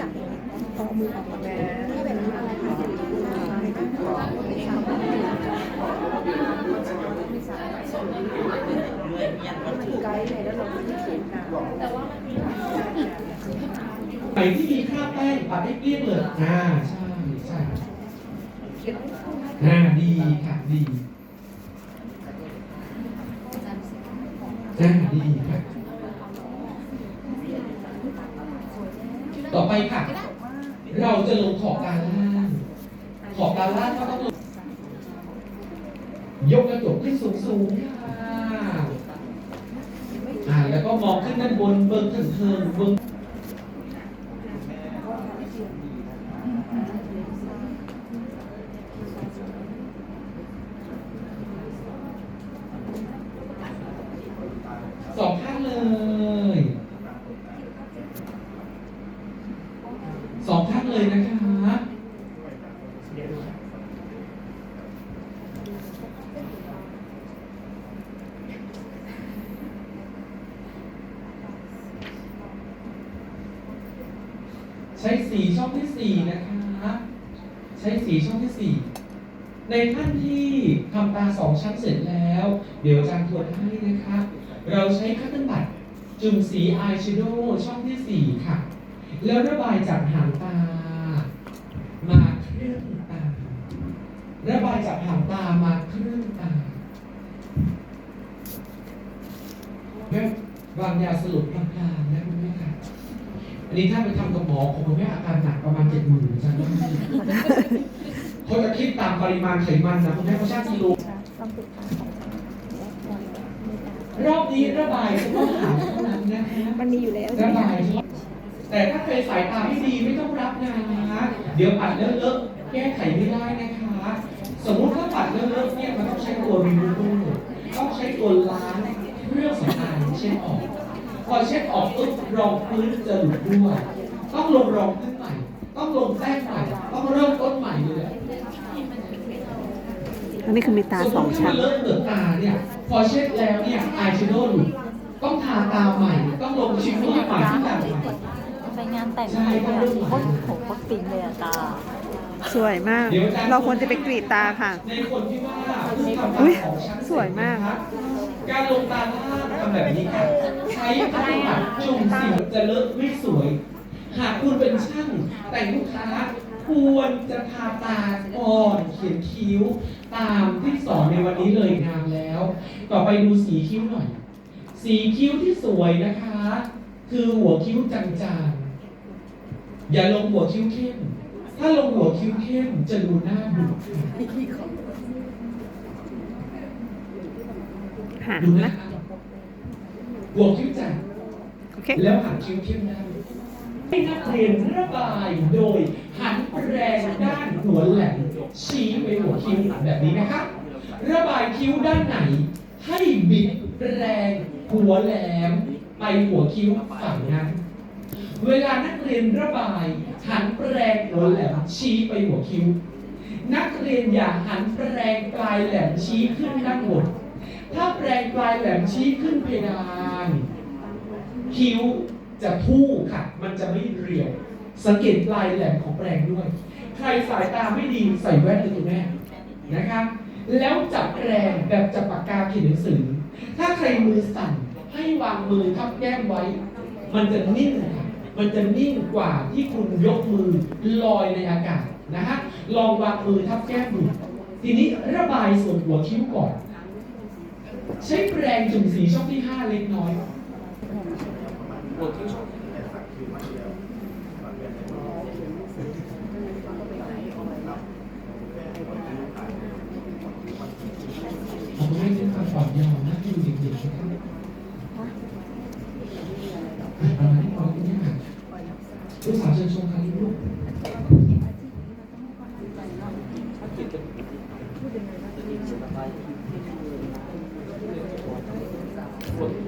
จับเอมือออกมาให้แบบนี้อะไรคะอะไรบ้างไม่ทราบไม่ทราบนคือไกด์เลยแล้วเราไม่ได้เขียนนะไหนที่มีค่าแป้งปัดให้เกลี้ยงเลยอ่าใช่ใช่อ่าดีค่ะดีอ่าดีค่ะ ต่อไปค่ะ เราจะลงขอบการล่าง ขอบการล่างก็ต้องลงยกกระจกขึ้นสูงสูงๆค่ะ อ่า แล้วก็มองขึ้นด้านบนเบิ้งถึงเทิงเบิ้ง สองข้างเลย สองข้างเลยนะคะ ใช้สีช่องที่สี่นะคะใช้สีช่องที่สี่ในท่านที่ทำตาสองชั้นเสร็จแล้ว เดี๋ยวอาจารย์ทวนให้นะคะ เราใช้คัตเติ้ลบัตจุ่มสีอายแชโดว์ช่องที่สี่ค่ะ แล้วระบายจากหางตา จากหางตามาครึ่งตาแม่วางยาสลบกลางๆนะคุณแม่ค่ะ อันนี้ถ้าไปทำกับหมอของคุณแม่อาการหนักประมาณเจ็ดหมื่นอาจารย์ว่าเขาจะคิดตามปริมาณไขมันนะคุณแม่เขาช่างกิโลต้องติดตามรอบนี้ระบายเฉพาะหางเท่านั้นนะคะมันมีอยู่แล้วระบายเฉพาะแต่ถ้าเคยสายตาไม่ดีไม่ต้องรับนะคะเดี๋ยวปัดเลอะๆแก้ไขไม่ได้นะคะ สมมุติถ้าปัดเลอะๆเนี่ยมันต้องใช้ตัวรีมูเวอร์ต้องใช้ตัวล้างเรื่องสำอางเช็ดออก พอเช็ดออกปุ๊บรองพื้นจะหลุดด้วยต้องลงรองพื้นใหม่ ต้องลงแป้งใหม่ ต้องเริ่มต้นใหม่เลยอันนี้คือมีตาสองชั้นมติว่าเริ่มเปิดตาเนี่ย พอเช็ดแล้วเนี่ยอายแชโดว์หลุดต้องทาตาใหม่ ต้องลงชิมเมอร์ใหม่ที่ตาใหม่ไปงานแต่งงานเนี่ยโคตรโหโคตรปิงเลยอะตา สวยมาก เราควรจะไปกรีดตาค่ะในคนที่ว่าเพิ่งทำอุ๊ตายของชั้นสวยมากเร็จนะครับการลงตาล่างทำแบบนี้ค่ะใช้คัตเติ้ลบัตจุ่มสีจะเลอะไม่สวย หากคุณเป็นช่างแต่งลูกค้าควรจะทาตาก่อนเขียนคิ้วตามที่สอนในวันนี้เลยงามแล้ว ต่อไปดูสีคิ้วหน่อย สีคิ้วที่สวยนะคะ คือหัวคิ้วจางๆ อย่าลงหัวคิ้วเข้ม ถ้าลงหัวคิ้วเข้มจะดูหน้าดุค่ะหางดูนะนะคะหัวคิ้วจางโอเค แล้วหันคิ้วเข้มได้ให้นักเรียนระบายโดยหันแรงด้านหัวแหลมชี้ไปหัวคิ้วแบบนี้นะครับระบายคิ้วด้านไหน ให้บิดแรงหัวแหลมไปหัวคิ้วฝั่งนั้น เวลานักเรียนระบายหันแรง หัวแหลมชี้ไปหัวคิ้ว นักเรียนอย่าหันแปรงปลายแหลมชี้ขึ้นด้านบนถ้าแปรงปลายแหลมชี้ขึ้นเพดาน คิ้วจะทู่ค่ะ มันจะไม่เรียว สังเกตปลายแหลมของแปรงด้วย ใครสายตาไม่ดีใส่แว่นเลยคุณแม่นะครับแล้วจับแปรงแบบจับปากกาเขียนหนังสือ ถ้าใครมือสั่นให้วางมือทับแก้มไว้ มันจะนิ่งค่ะ มันจะนิ่งกว่าที่คุณยกมือลอยในอากาศนะฮะ ลองวางมือทับแก้มดูทีนี้ระบายส่วนหัวคิ้วก่อน ใช้แปรงจุ่มสีช่องที่ 5 เล็กน้อยหัวคิ้วช่องผมให้เป็นคำตอบยาวนะที่เด็กๆนะครับประมาณนี้พอคุณแม่ ลูกสาวเชิญชมครับลูกหัวคิ้ว